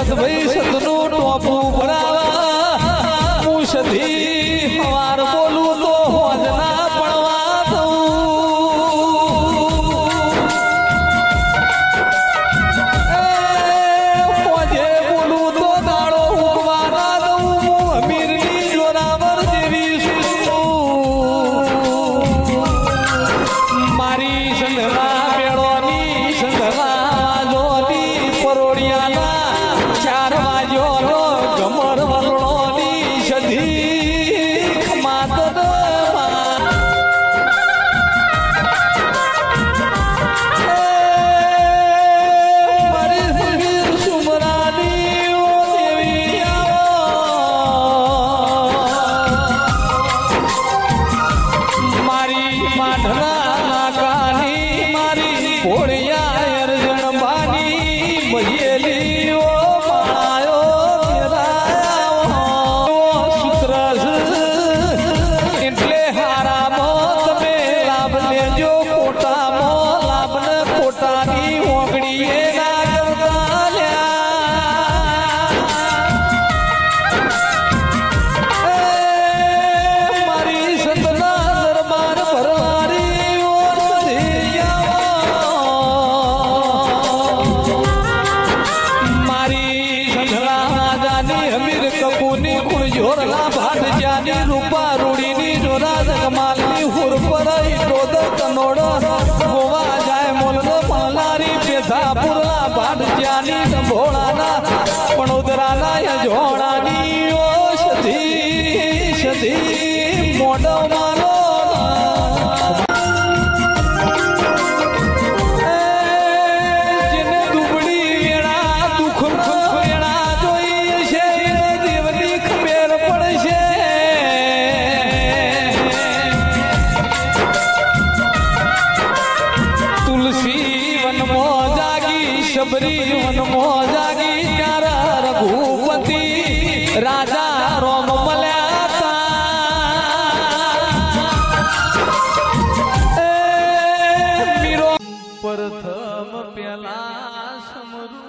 ભરતભાઈ સતનું ટોપું ભરાવા. હું સધી ચાર વાગ્યો ભાડજ્યાની સંભોળાના વડોદરાના અજોળાની સધી સધી મોડો મારો જબરી મનમો જાગી રઘુપતિ રાજા રોમ મળ્યા પ્રથમ પેલા સમરૂ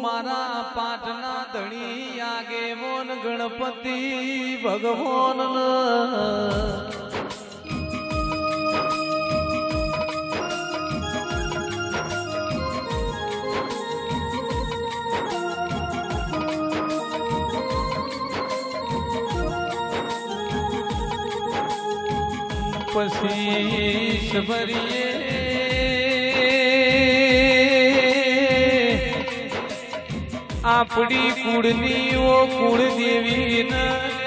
મારા પાટના ધણી આગે મોન ગણપતિ ભગવાન પછી સભરીએ આપણી કુળની ઓ કુળદેવી ના